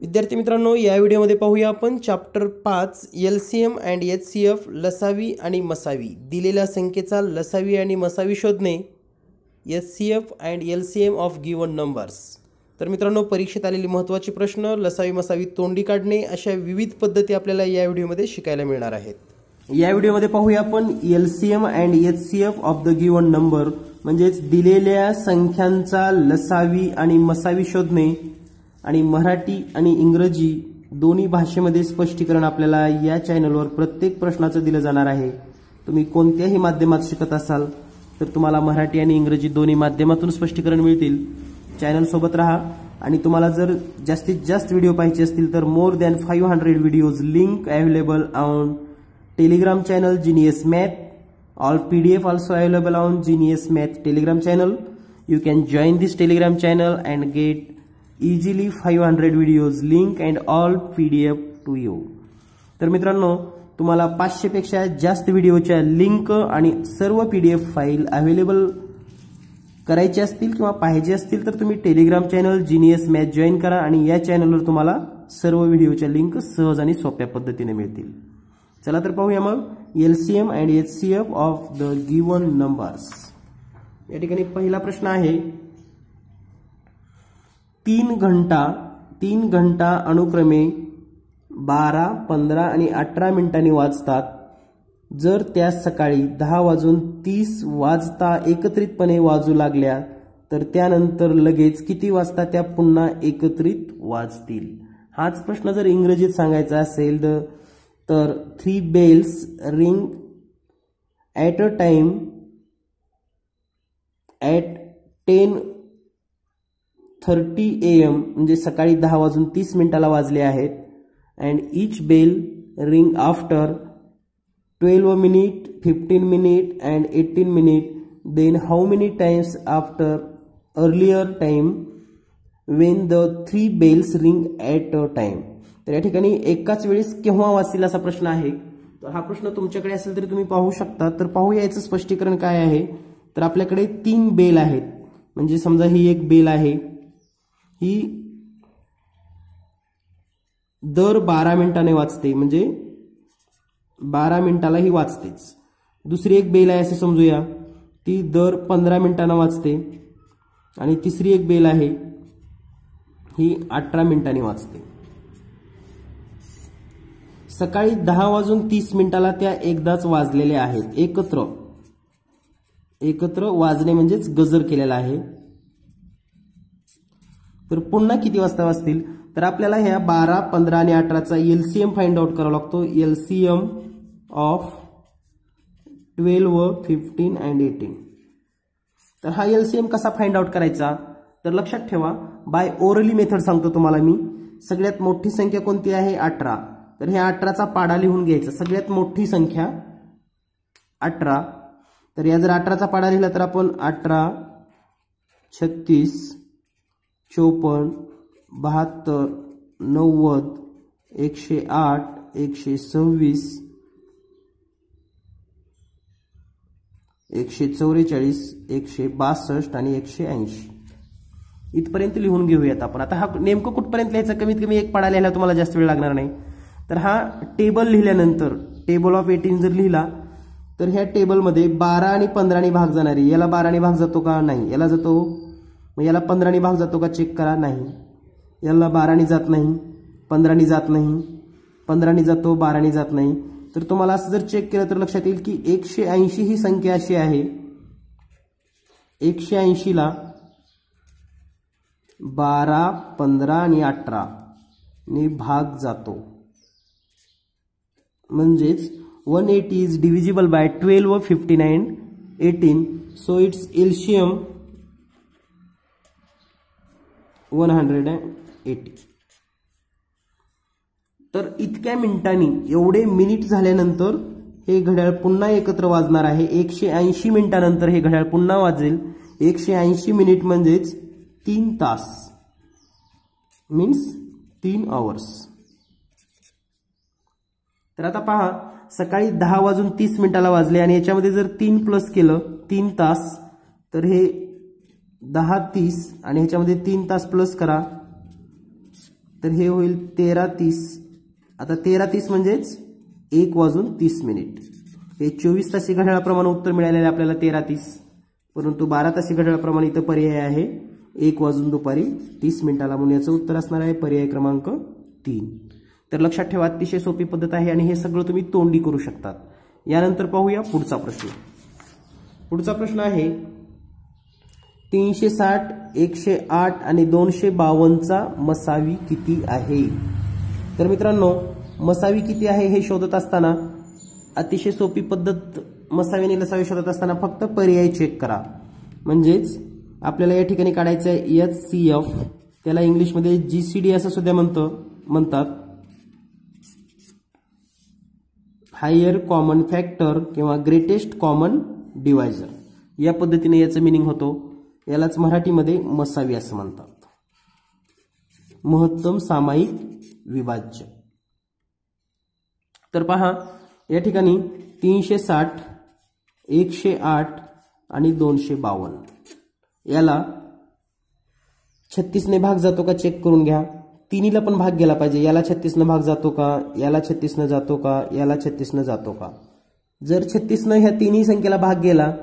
विद्यार्थी मित्रांनो या व्हिडिओमध्ये पाहूया आपण चॅप्टर पाच L C M and H C F लसावी आणि मसावी. दिलेल्या संख्येचा लसावी आणि मसावी शोधणे H C F and L C M of given numbers तर मित्रांनो परीक्षेत आलेले महत्त्वाचे प्रश्न लसावी मसावी तोंडी काढणे अशा विविध पद्धती आपल्याला या व्हिडिओमध्ये शिकायला मिळणार आहेत. या व्हिडिओमध्ये पाहूया आपण L C M and H C F of the given number म्हणजेच दिलेल्या संख्यांचा लसावी आणि मसावी शोधणे आणि मराठी आणि इंग्रजी दोन्ही भाषेमध्ये स्पष्टीकरण आपल्याला या चॅनलवर प्रत्येक प्रश्नाचं दिलं जाणार आहे. तुम्ही कोणत्याही माध्यमात शिकत असाल तर तुम्हाला मराठी आणि इंग्रजी दोन्ही माध्यमातून स्पष्टीकरण मिळतील. चॅनल सोबत राहा. आणि तुम्हाला जर जास्तीत जास्त व्हिडिओ पाहिजे असतील तर more than five hundred videos link available on Telegram channel genius math all P D F also available on genius math Telegram channel you can join this Telegram channel and get easily five hundred videos link and all P D F to you तर मित्रांनो तुम्हाला पाचशेपेक्षा जास्त व्हिडिओच्या link आणि सर्व P D F file available करायचे असतील किंवा पाहिजे असतील तर तुम्ही Telegram channel genius math join करा आणि या चॅनलवर तुम्हाला सर्व व्हिडिओच्या लिंक सहज आणि सोप्या पद्धतीने मिळतील. चला तर पाहूया मग L C M and H C F of the given numbers या ठिकाणी पहिला प्रश्न आहे तीन घंटा तीन घंटा अनुक्रमे बारा पंधरा आणि अठरा मिनिटांनी वाजतात. जर त्या सकाळी दहा वाजून तीस वाजता एकत्रितपणे वाजू लागल्या तर त्यानंतर लगेच किती वाजता त्या पुन्हा एकत्रित वाजतील? हाच प्रश्न जर इंग्रजीत सांगायचा असेल तर तर three bells ring at a time at ten thirty A M म्हणजे सकाळी दहा वाजून तीस मिनिटाला वाजले आहेत. And each bell ring after twelve minute fifteen minute and eighteen minute then how many times after earlier time when the three bells ring at a time तर या ठिकाणी एकाच वेळेस केव्हा वाचतील असा प्रश्न आहे? तर हा प्रश्न तुमच्याकडे असेल तरी तुम्ही पाहू शकता. तर पाहूया याचं स्पष्टीकरण काय आहे? तर आपल्याकडे तीन बेल आहेत. म्हणजे समजा ही एक बेल आहे. ही दर बारा मिनिटाने वाचते म्हणजे बारा मिनिटाला ही वाचतेच. दुसरी एक बेल आहे असं समजूया. ती दर पंधरा मिनिटांना वाचते आणि तिसरी एक बेल आहे ही अठरा मिनिटांनी वाचते. सकाळी दहा वाजून तीस मिनिटाला त्या एकदाच वाजलेल्या आहेत. एकत्र. एकत्र वाजणे म्हणजेच गजर केलेला आहे. तर पुन्हा किती वाजता वाजतील तर आपल्याला ह्या बारा पंधरा आणि अठराचा एलसीएम फाइंड आउट करावा लागतो. LCM of twelve fifteen and eighteen तर हा एलसीएम कसा फाइंड आउट करायचा? तर लक्षात ठेवा बाय ओरली मेथड सांगतो तुम्हाला मी. सगळ्यात मोठी संख्या कोणती आहे? अठरा. तर ह्या अठराचा पाडा लिहून घ्यायचा. सगळ्यात मोठी संख्या अठरा. तर या जर अठराचा पाडा लिहिला तर आपण अठरा छत्तीस चोपन्न बहात्तर नव्वद एकशे आठ एकशे सव्वीस एकशे चौवेचाळीस एकशे बासष्ट आणि एकशे ऐंशी. इथपर्यंत लिहून घेऊयात आपण. आता हा नेमकं कुठपर्यंत लिहायचं? कमीत कमी एक पाडा लिहायला तुम्हाला जास्त वेळ लागणार नाही. तर हा टेबल लिहिल्यानंतर टेबल ऑफ एटीन जर लिहिला तर ह्या टेबलमध्ये बारा आणि पंधराने भाग जाणारी याला बाराने भाग जातो का? नाही. याला जातो मग याला पंधराने भाग जातो का चेक करा? नाही. याला बाराने जात नाही पंधराने जात नाही पंधराने जातो बाराने जात नाही. तर तुम्हाला असं जर चेक केलं तर लक्षात येईल की एकशे ऐंशी ही संख्या अशी आहे. एकशे ऐंशीला बारा पंधरा आणि अठरा ने भाग जातो. म्हणजेच one eighty is divisible by twelve fifty nine eighteen. So it's LCM one hundred and eighty तर इतक्या मिनिटांनी एवढे मिनिट झाल्यानंतर हे घड्याळ पुन्हा एकत्र वाजणार आहे एकशे ऐंशी मिनिटानंतर हे घड्याळ पुन्हा वाजेल एकशे ऐंशी मिनिट म्हणजेच तीन तास मीन्स तीन आवर्स तर आता पहा सकाळी दहा वाजून तीस मिनिटाला वाजले आणि याच्यामध्ये जर तीन प्लस केलं तीन तास तर हे दहा तीस आणि ह्याच्यामध्ये तीन तास प्लस करा. तर हे होईल तेरा तीस. आता तेरा तीस म्हणजेच एक वाजून तीस मिनिट हे चोवीस तासी घड्याळाप्रमाणे उत्तर मिळालेलं आहे आपल्याला तेरा तीस. परंतु बारा तासी घड्याळाप्रमाणे इथं पर्याय आहे. एक वाजून दुपारी तीस मिनिटाला म्हणून याचं उत्तर असणार आहे पर्याय क्रमांक तीन. तर लक्षात ठेवा अतिशय सोपी पद्धत आहे आणि हे सगळं तुम्ही तोंडी करू शकतात. यानंतर पाहूया पुढचा प्रश्न. पुढचा प्रश्न आहे तीनशे साठ एकशे आठ आणि दोनशे बावन्नचा मसावी किती आहे? तर मित्रांनो मसावी किती आहे हे शोधत असताना अतिशय सोपी पद्धत मसावी आणि लसावी शोधत असताना फक्त पर्याय चेक करा. म्हणजेच आपल्याला या ठिकाणी काढायचं आहे एच सी एफ त्याला इंग्लिशमध्ये जी सी डी असं सुद्धा म्हणतं म्हणतात. हायर कॉमन फॅक्टर किंवा ग्रेटेस्ट कॉमन डिवायझर या पद्धतीने याचं मिनिंग होतो. यालाच मराठीमध्ये मसावी असं म्हणतात. महत्तम सामायिक विभाज्य. तर पहा या ठिकाणी तीनशे साठ एकशे आठ आणि दोनशे बावन्न. याला छत्तीसने भाग जातो का चेक करून घ्या. तिन्हीला पण भाग गेला पाहिजे. याला छत्तीसनं भाग जातो का? याला छत्तीसनं जातो का? याला छत्तीसनं जातो का? जर छत्तीसनं ह्या तिन्ही संख्येला भाग गेला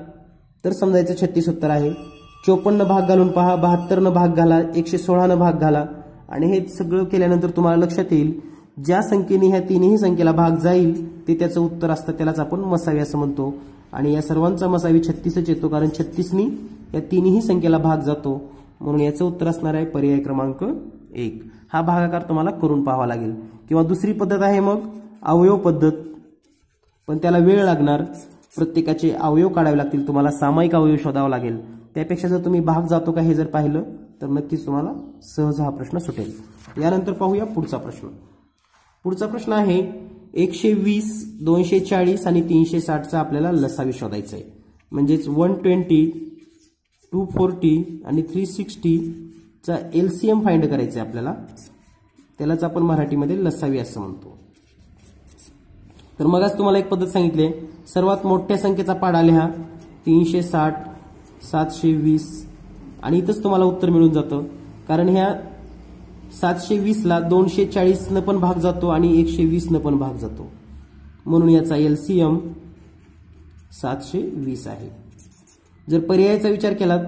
तर समजायचं छत्तीस उत्तर आहे. चोपन्न भाग घालून पहा बहात्तरनं भाग घाला एकशे सोळानं भाग घाला. आणि हे सगळं केल्यानंतर तुम्हाला लक्षात येईल ज्या संख्येने ह्या तिन्ही संख्येला भाग जाईल ते त्याचं उत्तर असतं त्यालाच आपण मसावी असं म्हणतो. आणि या सर्वांचा मसावी छत्तीसच येतो कारण छत्तीसनी या तिन्ही संख्येला भाग जातो. म्हणून याचं उत्तर असणार आहे पर्याय क्रमांक एक. हा भागाकार तुम्हाला करून पाहावा लागेल. किंवा दुसरी पद्धत आहे मग अवयव पद्धत. पण त्याला वेळ लागणार. प्रत्येकाचे अवयव काढावे लागतील तुम्हाला सामायिक अवयव शोधावा लागेल. त्यापेक्षा जर तुम्ही भाग जातो का हे जर पाहिलं तर नक्कीच तुम्हाला सहज हा प्रश्न सुटेल. यानंतर पाहूया पुढचा प्रश्न. पुढचा प्रश्न आहे एकशे वीस दोनशे चाळीस आणि तीनशे साठचा आपल्याला लसावी शोधायचा आहे म्हणजेच वन ट्वेंटी टू फोर्टी आणि थ्री सिक्स्टीचा एल सी एम फाइंड करायचं आहे आपल्याला. त्यालाच आपण मराठीमध्ये लसावी असं म्हणतो. तर मग आज तुम्हाला एक पद्धत सांगितली सर्वात मोठ्या संख्येचा पाडा लिहा तीनशे साठ सातशे वीस. आणि इथंच तुम्हाला उत्तर मिळून जातं. कारण ह्या सातशे वीसला दोनशे चाळीसनं पण भाग जातो आणि एकशे वीसनं पण भाग जातो. म्हणून याचा एल सी एम सातशे वीस आहे. जर पर्यायाचा विचार केला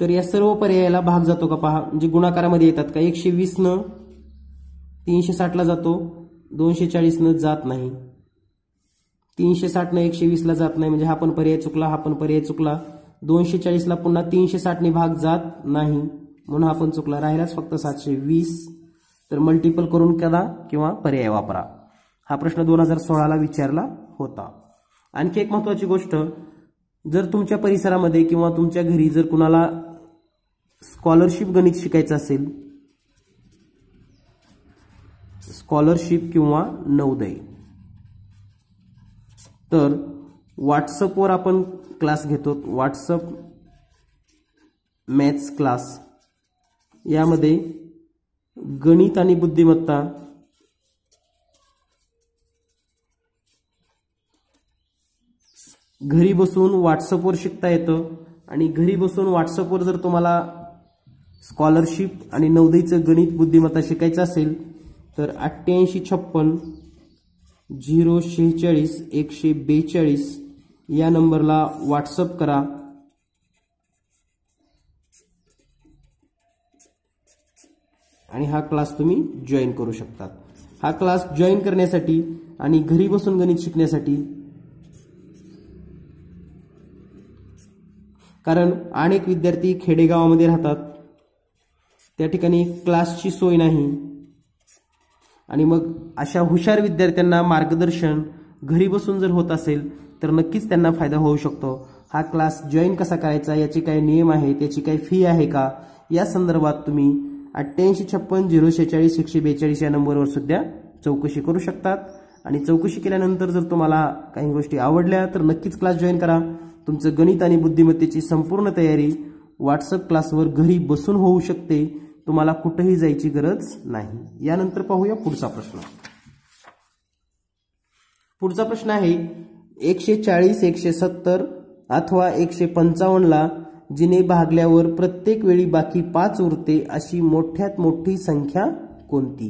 तर या सर्व पर्यायाला भाग जातो का पहा. म्हणजे गुणाकारामध्ये येतात का? एकशे वीसनं तीनशे साठला जातो. दोनशे चाळीसनं जात नाही. तीनशे साठनं एकशे वीसला जात नाही. म्हणजे हा पण पर्याय चुकला हा पण पर्याय चुकला. दोनशे चाळीसला पुन्हा तीनशे साठने भाग जात नाही. म्हणून आपण चुकला राहिलाच फक्त सातशे वीस तर मल्टिपल करून करा किंवा पर्याय वापरा. हा प्रश्न दोन हजार सोळाला विचारला होता. आणखी एक महत्वाची गोष्ट जर तुमच्या परिसरामध्ये किंवा तुमच्या घरी जर कुणाला स्कॉलरशिप गणित शिकायचं असेल स्कॉलरशिप किंवा नवोदय तर व्हॉट्सअपवर आपण क्लास घेतो. WhatsApp maths class. यामध्ये गणित आणि बुद्धिमत्ता घरी बसून व्हॉट्सअपवर शिकता येतं. आणि घरी बसून व्हॉट्सअपवर जर तुम्हाला स्कॉलरशिप आणि नवदईचं गणित बुद्धिमत्ता शिकायचं असेल तर अठ्ठ्याऐंशी छप्पन झिरो शेहेचाळीस एकशे बेचाळीस या नंबरला व्हॉट्सअप करा. आणि हा क्लास तुम्ही जॉईन करू शकता हा क्लास जॉईन करण्यासाठी आणि घरी बसून गणित शिकण्यासाठी कारण अनेक विद्यार्थी खेडेगावामध्ये राहतात. त्या ठिकाणी क्लासची सोय नाही. आणि मग अशा हुशार विद्यार्थ्यांना मार्गदर्शन घरी बसून जर होत असेल तर नक्कीच त्यांना फायदा होऊ शकतो. हा क्लास जॉईन कसा करायचा याचे काही नियम आहेत त्याची काही फी आहे का? या संदर्भात तुम्ही अठ्ठ्याऐंशी छप्पन झिरो शेहेचाळीस एकशे बेचाळीस या नंबरवर सुद्धा चौकशी करू शकतात. आणि चौकशी केल्यानंतर जर तुम्हाला काही गोष्टी आवडल्या तर नक्कीच क्लास जॉईन करा. तुमचं गणित आणि बुद्धिमत्तेची संपूर्ण तयारी व्हॉट्सअप क्लासवर घरी बसून होऊ शकते. तुम्हाला कुठेही जायची गरज नाही. यानंतर पाहूया पुढचा प्रश्न. पुढचा प्रश्न आहे एकशे चाळीस एकशे सत्तर अथवा एकशे पंचावन्नला जिने भागल्यावर प्रत्येक वेळी बाकी पाच उरते अशी मोठ्यात मोठी संख्या कोणती?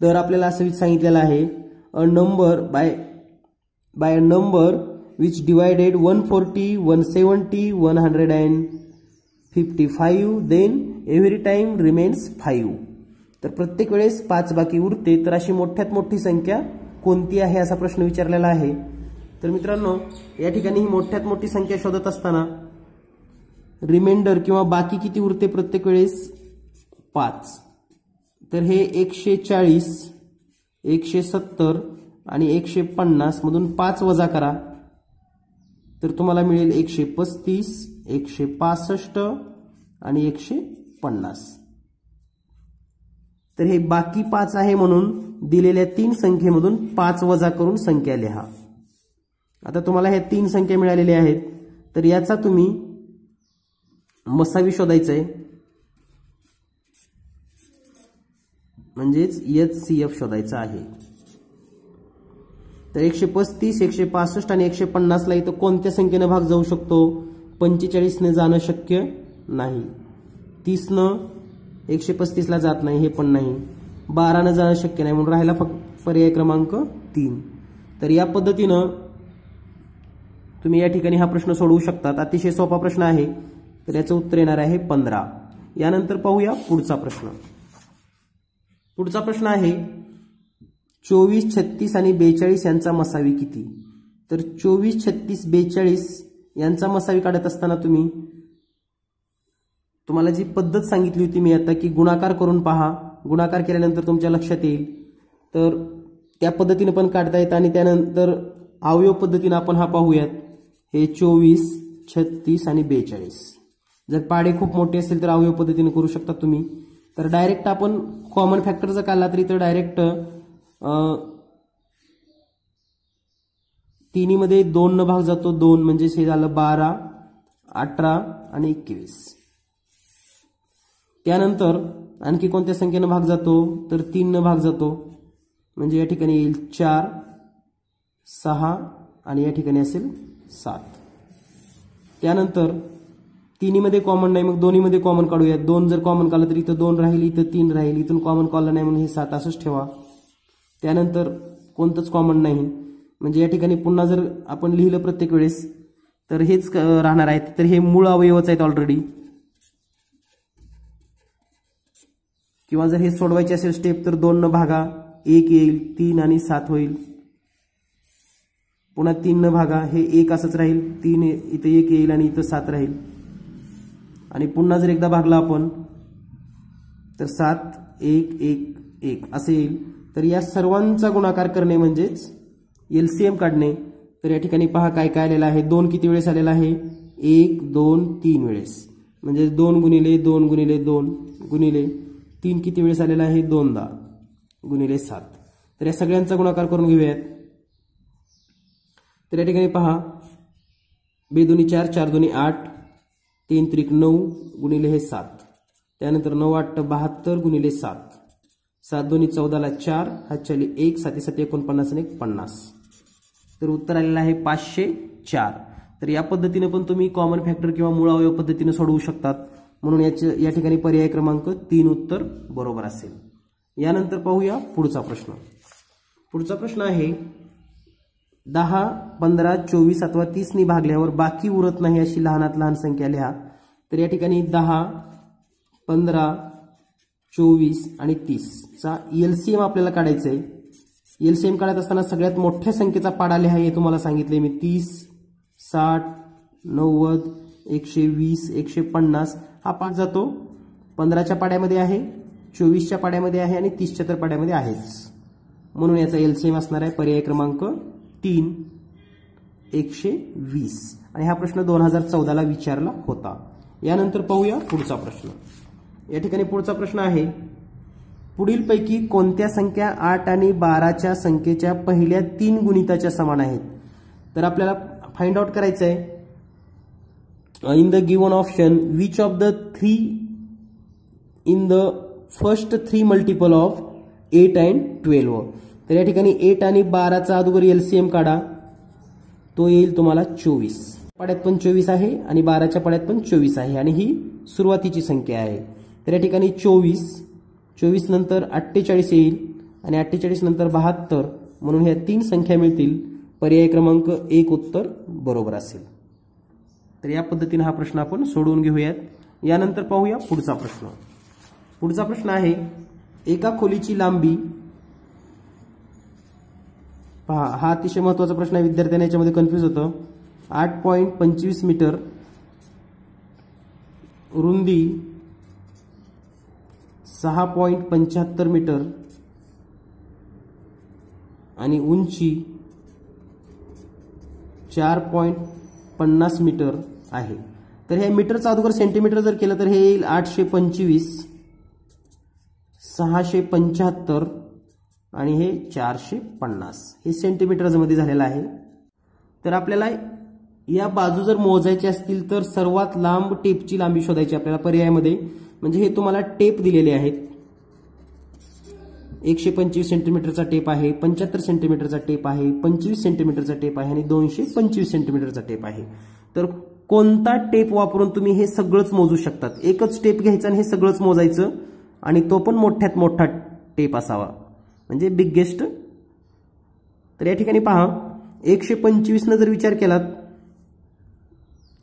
तर आपल्याला असं सांगितलेलं आहे a number by by a number which divided one forty one seventy one hundred and fifty five then every time remains five तर प्रत्येक वेळेस पाच बाकी उरते तर अशी मोठ्यात मोठी संख्या कोणती आहे असा प्रश्न विचारलेला आहे. तर मित्रांनो या ठिकाणी ही मोठ्यात मोठी संख्या शोधत असताना रिमाइंडर किंवा बाकी किती उरते प्रत्येक वेळेस? पाच. तर हे एकशे चाळीस एकशे सत्तर आणि एकशे पन्नास मधून पाच वजा करा. तर तुम्हाला मिळेल एकशे पस्तीस एकशे पासष्ट आणि एकशे पन्नास. तर हे बाकी पाच आहे म्हणून दिलेल्या तीन संख्येमधून पाच वजा करून संख्या लिहा. आता तुम्हाला ह्या तीन संख्या मिळालेल्या आहेत. तर याचा तुम्ही मसावी शोधायचा आहे म्हणजेच एच सी एफ शोधायचा आहे. तर एकशे पस्तीस एकशे पासष्ट आणि एकशे पन्नासला इथं कोणत्या संख्येनं भाग जाऊ शकतो? पंचेचाळीसने जाणं शक्य नाही. तीसनं एकशे पस्तीसला जात नाही हे पण नाही. बारानं जाणं शक्य नाही म्हणून राहिला फक्त पर्याय क्रमांक तीन. तर या पद्धतीनं तुम्ही या ठिकाणी हा प्रश्न सोडवू शकतात अतिशय सोपा प्रश्न आहे. तर याचं उत्तर येणार आहे पंधरा. यानंतर पाहूया पुढचा प्रश्न. पुढचा प्रश्न आहे चोवीस छत्तीस आणि बेचाळीस यांचा मसावी किती? तर चोवीस छत्तीस बेचाळीस यांचा मसावी काढत असताना तुम्ही तुम्हाला जी पद्धत सांगितली होती मी आता की गुणाकार करून पहा. गुणाकार केल्यानंतर तुमच्या लक्षात येईल. तर त्या पद्धतीनं पण काढता येतं आणि त्यानंतर अवयव पद्धतीनं आपण हा पाहूयात. हे चोवीस छत्तीस आणि बेचाळीस. जर पाडे खूप मोठे असतील तर अवयव पद्धतीने करू शकता तुम्ही. तर डायरेक्ट आपण कॉमन फॅक्टर जर काढला तरी तर डायरेक्ट तिन्हीमध्ये दोन न भाग जातो. दोन म्हणजे हे झालं बारा अठरा आणि एकवीस. त्यानंतर आणखी कोणत्या संख्येनं भाग जातो? तर तीन न भाग जातो. म्हणजे या ठिकाणी येईल चार सहा आणि या ठिकाणी असेल सात. त्यानंतर तिन्हीमध्ये कॉमन नाही मग दोन्हीमध्ये कॉमन काढूया दोन जर कॉमन काढलं तर इथं दोन राहील इथं तीन राहील इथून कॉमन काढलं नाही म्हणून हे सात असंच ठेवा. त्यानंतर कोणतंच कॉमन नाही. म्हणजे या ठिकाणी पुन्हा जर आपण लिहिलं प्रत्येक वेळेस तर हेच राहणार आहेत. तर हे मूळ अवयवच आहेत ऑलरेडी किंवा जर हे सोडवायचे असेल स्टेप तर दोन न भागा एक येईल तीन आणि सात होईल. पुन्हा तीन न भागा हे एक असंच राहील तीन इथं एक येईल आणि इथं सात राहील. आणि पुन्हा जर एकदा भागला आपण तर सात एक एक एक असे येईल. तर या सर्वांचा गुणाकार करणे म्हणजेच एल सी एम काढणे. तर या ठिकाणी पहा काय काय आलेलं आहे. दोन किती वेळेस आलेला आहे? एक दोन तीन वेळेस. म्हणजे दोन गुणिले दोन गुणिले दोन गुणिले तीन किती वेळेस आलेला आहे? दोनदा गुणिले सात. तर या सगळ्यांचा गुणाकार करून घेऊयात. तर या ठिकाणी पहा. बेदोनी चार चार दोन्ही आठ तीन त्रिक नऊ गुणिले हे सात. त्यानंतर नऊ आठ बहात्तर गुणिले सात. सात दोन्ही चौदाला चार हातच्याली एक साती साती एकोणपन्नास आणि एक पन्नास. तर उत्तर आलेलं आहे पाचशे चार. तर या पद्धतीने पण तुम्ही कॉमन फॅक्टर किंवा मुळावय पद्धतीने सोडवू शकतात. म्हणून याचे या ठिकाणी पर्याय क्रमांक तीन उत्तर बरोबर असेल. यानंतर पाहूया पुढचा प्रश्न. पुढचा प्रश्न आहे दहा पंधरा चोवीस अथवा तीसनी भागल्यावर बाकी उरत नाही अशी लहानात लहान संख्या लिहा. तर या ठिकाणी दहा पंधरा चोवीस आणि तीसचा एल सी एम आपल्याला काढायचं आहे एल सी एम काढत असताना सगळ्यात मोठ्या संख्येचा पाडा लिहा हे तुम्हाला सांगितले मी. तीस साठ नव्वद एकशे वीस एकशे पन्नास. हा पाठ जातो. पंधराच्या पाड्यामध्ये आहे चोवीसच्या पाड्यामध्ये आहे आणि तीसच्या तर पाड्यामध्ये आहेच. म्हणून याचा एल सी एम असणार आहे पर्याय क्रमांक तीन एकशे वीस. आणि हा प्रश्न दोन हजार चौदाला विचारला होता. यानंतर पाहूया पुढचा प्रश्न. या ठिकाणी पुढचा प्रश्न आहे पुढीलपैकी कोणत्या संख्या आठ आणि बाराच्या संख्येच्या पहिल्या तीन गुणिताच्या समान आहेत? तर आपल्याला फाइंड आउट करायचं आहे in the given option which of the three in the first three multiple of eight and twelve तर या ठिकाणी एट आणि बाराचा अगोदर एलसीएम काढा. तो येईल तुम्हाला चोवीस. पाड्यात पण चोवीस आहे आणि बाराच्या पाड्यात पण चोवीस आहे आणि ही सुरुवातीची संख्या आहे. तर या ठिकाणी चोवीस. चोवीस नंतर अठ्ठेचाळीस येईल आणि अठ्ठेचाळीस नंतर बहात्तर. म्हणून ह्या तीन संख्या मिळतील. पर्याय क्रमांक एक उत्तर बरोबर असेल. तर या पद्धतीने हा प्रश्न आपण सोडवून घेऊयात. यानंतर पाहूया पुढचा प्रश्न. पुढचा प्रश्न आहे एका खोलीची लांबी पहा हा अतिशय महत्त्वाचा प्रश्न आहे. विद्यार्थ्यांना याच्यामध्ये कन्फ्यूज होतं. आठ पॉईंट पंचवीस मीटर रुंदी सहा पॉईंट पंच्याहत्तर मीटर आणि उंची चार पॉईंट पन्नास मीटर आहे. तर हे मीटरचा अगोदर सेंटीमीटर जर केलं तर हे येईल आठशे पंचवीस सहाशे पंच्याहत्तर आणि हे चारशे पन्नास. हे सेंटीमीटरमध्ये झालेलं आहे. तर आपल्याला या बाजू जर मोजायचे असतील तर सर्वात लांब टेपची लांबी शोधायची आपल्याला पर्यायामध्ये. म्हणजे हे तुम्हाला टेप दिलेले आहेत. एकशे पंचवीस सेंटीमीटरचा टेप आहे पंच्याहत्तर सेंटीमीटरचा टेप आहे पंचवीस सेंटीमीटरचा टेप आहे आणि दोनशे पंचवीस सेंटीमीटरचा टेप आहे. तर कोणता टेप वापरून तुम्ही हे सगळंच मोजू शकतात? एकच टेप घ्यायचा आणि हे सगळंच मोजायचं आणि तो पण मोठ्यात मोठा टेप असावा. म्हणजे बिगेस्ट तर या ठिकाणी पहा एकशे पंचवीसनं जर विचार केलात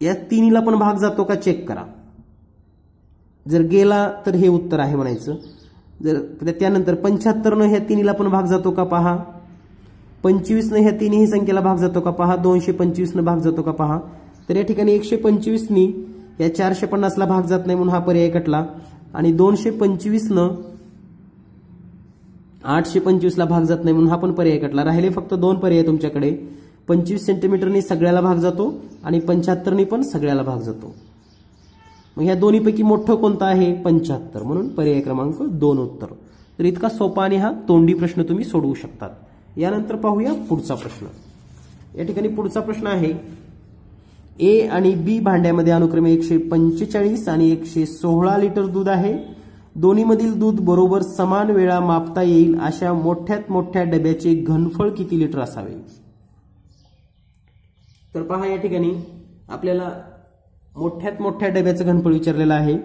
या तिन्हीला पण भाग जातो का चेक करा. जर गेला तर हे उत्तर आहे म्हणायचं. जर त्यानंतर पंच्याहत्तरनं ह्या तिन्हीला पण भाग जातो का पहा. पंचवीसनं ह्या तिन्ही संख्येला भाग जातो का पहा. दोनशे पंचवीसनं भाग जातो का पहा. तर या ठिकाणी एकशे पंचवीसनी या चारशे पन्नासला भाग जात नाही म्हणून हा पर्याय कटला. आणि दोनशे पंचवीसनं आठशे पंचवीसला भाग जात नाही म्हणून हा पण पर्याय कटला. राहिले फक्त दोन पर्याय तुमच्याकडे. पंचवीस सेंटीमीटरनी सगळ्याला भाग जातो आणि पंच्याहत्तरनी पण सगळ्याला भाग जातो. मग ह्या दोन्हीपैकी मोठं कोणतं आहे? पंच्याहत्तर. म्हणून पर्याय क्रमांक दोन उत्तर. तर इतका सोपा आणि हा तोंडी प्रश्न तुम्ही सोडवू शकतात. यानंतर पाहूया पुढचा प्रश्न. या ठिकाणी पुढचा प्रश्न आहे ए आणि बी भांड्यामध्ये अनुक्रमे एकशे पंचेचाळीस आणि एकशे सोळा लिटर दूध आहे. दोन्हीमधील दूध बरोबर समान वेळा मापता येईल अशा मोठ्यात मोठ्या डब्याचे घनफळ किती लिटर असावे? तर पहा या ठिकाणी आपल्याला मोठ्यात मोठ्या डब्याचं घनफळ विचारलेलं आहे.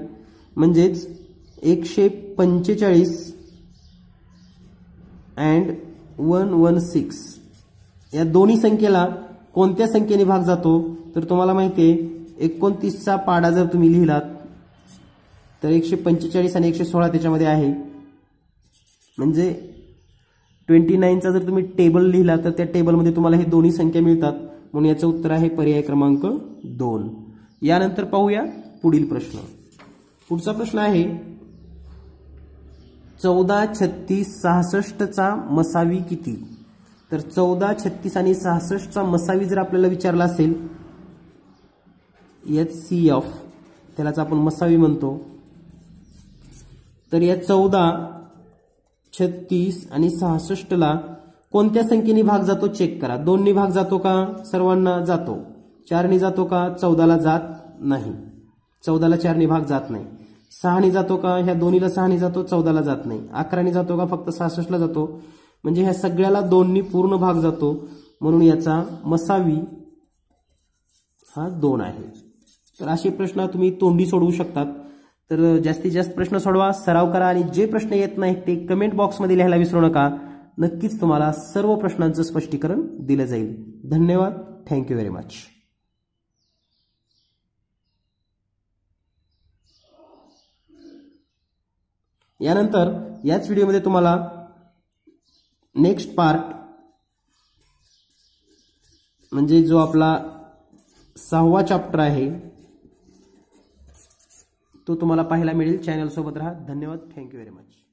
म्हणजेच एकशे पंचेचाळीस अँड वन वन सिक्स. या दोन्ही संख्येला कोणत्या संख्येने भाग जातो? तर तुम्हाला माहिती आहे एकोणतीसचा पाडा जर तुम्ही लिहिलात तर एकशे पंचेचाळीस आणि एकशे सोळा त्याच्यामध्ये आहे. म्हणजे ट्वेंटी नाईनचा जर तुम्ही टेबल लिहिला तर त्या टेबलमध्ये तुम्हाला हे दोन्ही संख्या मिळतात. म्हणून याचं उत्तर आहे पर्याय क्रमांक दोन. यानंतर पाहूया पुढील प्रश्न. पुढचा प्रश्न आहे चौदा छत्तीस सहासष्टचा मसावी किती? तर चौदा छत्तीस आणि सहासष्टचा मसावी जर आपल्याला विचारला असेल एच सी एफ त्यालाच आपण मसावी म्हणतो. तर या चौदा छत्तीस आणि सहासष्टला कोणत्या संख्येने भाग जातो? चेक करा. दोननी भाग जातो का? सर्वांना जातो. चारनी जातो का? चौदाला जात नाही. चौदाला चारनी भाग जात नाही. सहानी जातो का? ह्या दोन्हीला सहानी जातो चौदाला जात नाही. अकरानी जातो का? फक्त सहासष्टला जातो. म्हणजे ह्या सगळ्याला दोननी पूर्ण भाग जातो. म्हणून याचा मसावी हा दोन आहे. तर असे प्रश्न तुम्ही तोंडी सोडवू शकतात. तर जास्तीत जास्त प्रश्न सोडवा. सराव करा आणि जे प्रश्न येत नाहीत ते कमेंट बॉक्समध्ये लिहायला विसरू नका. नक्कीच तुम्हाला सर्व प्रश्नांचं स्पष्टीकरण दिलं जाईल. धन्यवाद. थँक्यू व्हेरी मच यानंतर याच व्हिडिओमध्ये तुम्हाला नेक्स्ट पार्ट म्हणजे जो आपला सहावा चॅप्टर आहे तो तुम्हाला पाहायला मिळेल. चॅनलसोबत राहा. धन्यवाद. Thank you very much